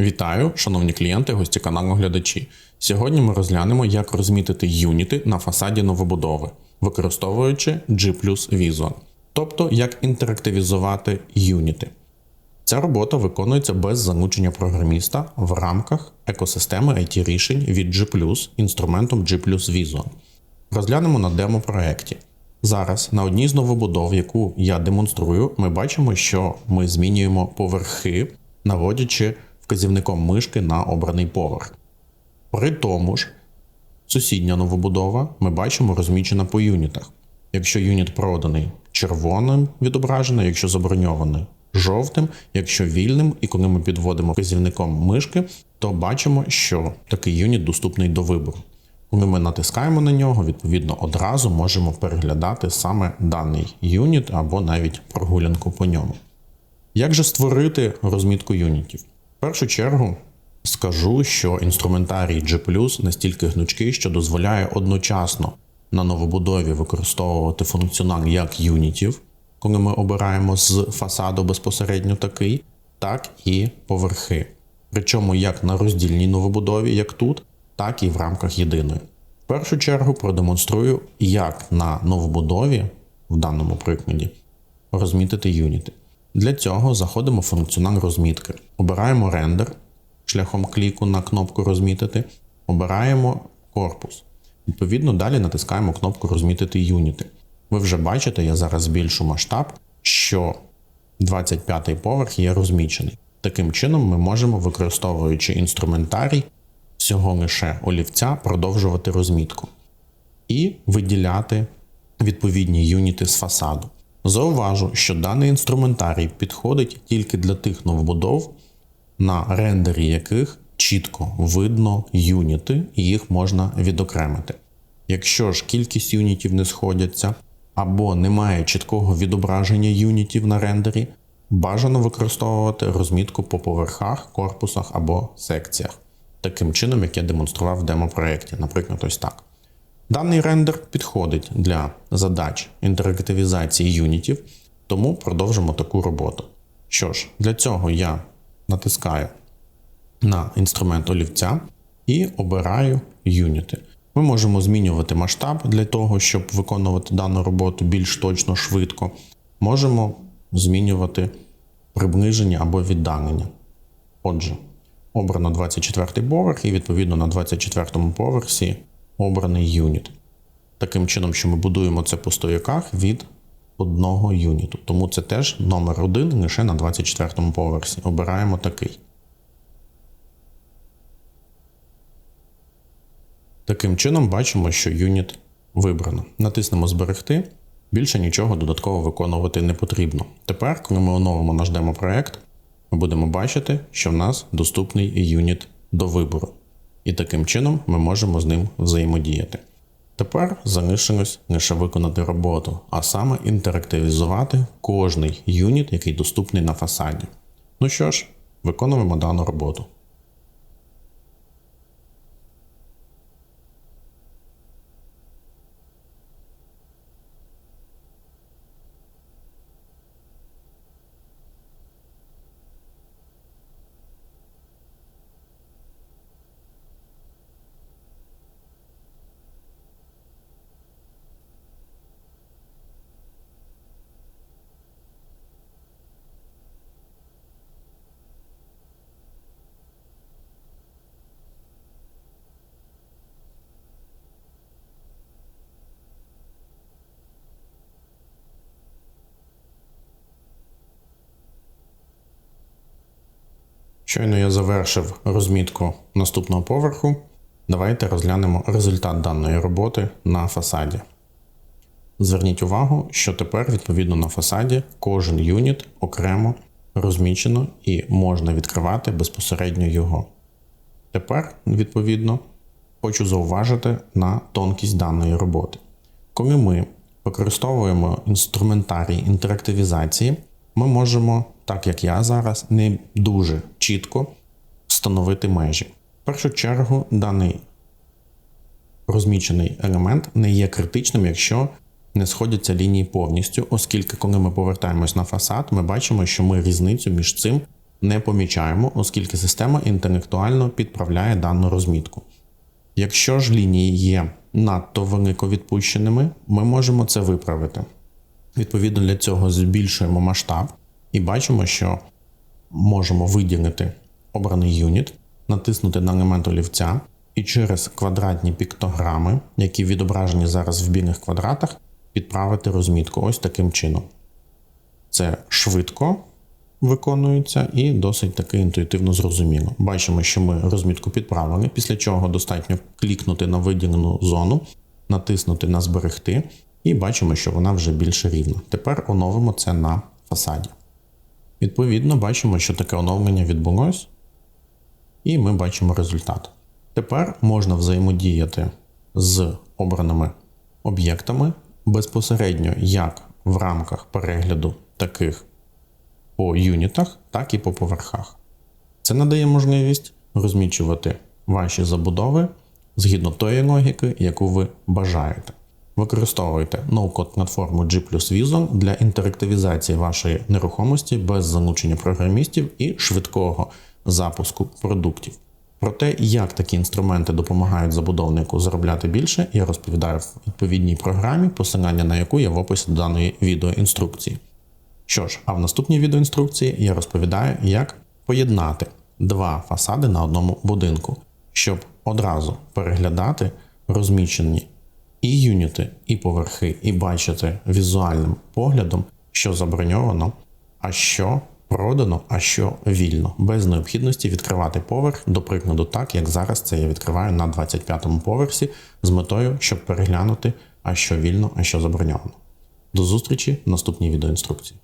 Вітаю, шановні клієнти, гості каналу глядачі. Сьогодні ми розглянемо, як розмітити юніти на фасаді новобудови, використовуючи G Visual, тобто як інтерактивізувати юніти. Ця робота виконується без залучення програміста в рамках екосистеми IT рішень від G інструментом G Visual. Розглянемо на демо-проєкті. Зараз на одній з новобудов, яку я демонструю, ми бачимо, що ми змінюємо поверхи, наводячи вказівником мишки на обраний поверх. При тому ж, сусідня новобудова ми бачимо розмічена по юнітах. Якщо юніт проданий червоним відображено, якщо заброньований жовтим, якщо вільним, і коли ми підводимо вказівником мишки, то бачимо, що такий юніт доступний до вибору. Коли ми натискаємо на нього, відповідно одразу можемо переглядати саме даний юніт або навіть прогулянку по ньому. Як же створити розмітку юнітів? В першу чергу скажу, що інструментарій G настільки гнучкий, що дозволяє одночасно на новобудові використовувати функціонал як юнітів, коли ми обираємо з фасаду безпосередньо такий, так і поверхи. Причому як на роздільній новобудові, як тут, так і в рамках єдиної. В першу чергу продемонструю, як на новобудові, в даному прикладі, розмітити юніти. Для цього заходимо в функціонал розмітки, обираємо рендер шляхом кліку на кнопку розмітити, обираємо корпус. Відповідно, далі натискаємо кнопку Розмітити юніти. Ви вже бачите, я зараз збільшу масштаб, що 25-й поверх є розмічений. Таким чином, ми можемо, використовуючи інструментарій, всього лише олівця, продовжувати розмітку і виділяти відповідні юніти з фасаду. Зауважу, що даний інструментарій підходить тільки для тих новобудов, на рендері яких чітко видно юніти, і їх можна відокремити. Якщо ж кількість юнітів не сходяться, або немає чіткого відображення юнітів на рендері, бажано використовувати розмітку по поверхах, корпусах або секціях, таким чином, як я демонстрував в демо-проєкті, наприклад, ось так. Даний рендер підходить для задач інтерактивізації юнітів, тому продовжимо таку роботу. Що ж, для цього я натискаю на інструмент олівця і обираю юніти. Ми можемо змінювати масштаб для того, щоб виконувати дану роботу більш точно, швидко. Можемо змінювати приближення або віддалення. Отже, обрано 24 поверх, і відповідно на 24 поверсі обраний юніт. Таким чином, що ми будуємо це по стояках від одного юніту. Тому це теж номер один лише на 24 поверсі. Обираємо такий. Таким чином бачимо, що юніт вибрано. Натиснемо Зберегти. Більше нічого додатково виконувати не потрібно. Тепер, коли ми оновимо наш демо-проект, ми будемо бачити, що в нас доступний юніт до вибору. І таким чином ми можемо з ним взаємодіяти. Тепер залишилось лише виконати роботу, а саме інтерактивізувати кожний юніт, який доступний на фасаді. Ну що ж, виконуємо дану роботу. Щойно я завершив розмітку наступного поверху. Давайте розглянемо результат даної роботи на фасаді. Зверніть увагу, що тепер, відповідно на фасаді, кожен юніт окремо розмічено і можна відкривати безпосередньо його. Тепер, відповідно, хочу зауважити на тонкість даної роботи. Коли ми використовуємо інструментарій інтерактивізації, ми можемо, так як я зараз, не дуже чітко встановити межі. В першу чергу, даний розмічений елемент не є критичним, якщо не сходяться лінії повністю, оскільки, коли ми повертаємось на фасад, ми бачимо, що ми різницю між цим не помічаємо, оскільки система інтелектуально підправляє дану розмітку. Якщо ж лінії є надто велико відпущеними, ми можемо це виправити. Відповідно для цього збільшуємо масштаб і бачимо, що можемо виділити обраний юніт, натиснути на елемент олівця і через квадратні піктограми, які відображені зараз в білих квадратах, підправити розмітку ось таким чином. Це швидко виконується і досить таки інтуїтивно зрозуміло. Бачимо, що ми розмітку підправили, після чого достатньо клікнути на виділену зону, натиснути на зберегти, і бачимо, що вона вже більш рівна. Тепер оновимо це на фасаді. Відповідно, бачимо, що таке оновлення відбулось, і ми бачимо результат. Тепер можна взаємодіяти з обраними об'єктами безпосередньо як в рамках перегляду таких по юнітах, так і по поверхах. Це надає можливість розмічувати ваші забудови згідно тої логіки, яку ви бажаєте. Використовуйте ноу-код платформу G Vision для інтерактивізації вашої нерухомості без залучення програмістів і швидкого запуску продуктів. Про те, як такі інструменти допомагають забудовнику заробляти більше, я розповідаю в відповідній програмі, посилання на яку є в описі до даної відеоінструкції. Що ж, а в наступній відеоінструкції я розповідаю, як поєднати два фасади на одному будинку, щоб одразу переглядати розмічені і юніти, і поверхи, і бачити візуальним поглядом, що заброньовано, а що продано, а що вільно, без необхідності відкривати поверх, до прикладу, так як зараз це я відкриваю на 25-му поверсі з метою, щоб переглянути, а що вільно, а що заброньовано. До зустрічі в наступній відеоінструкції.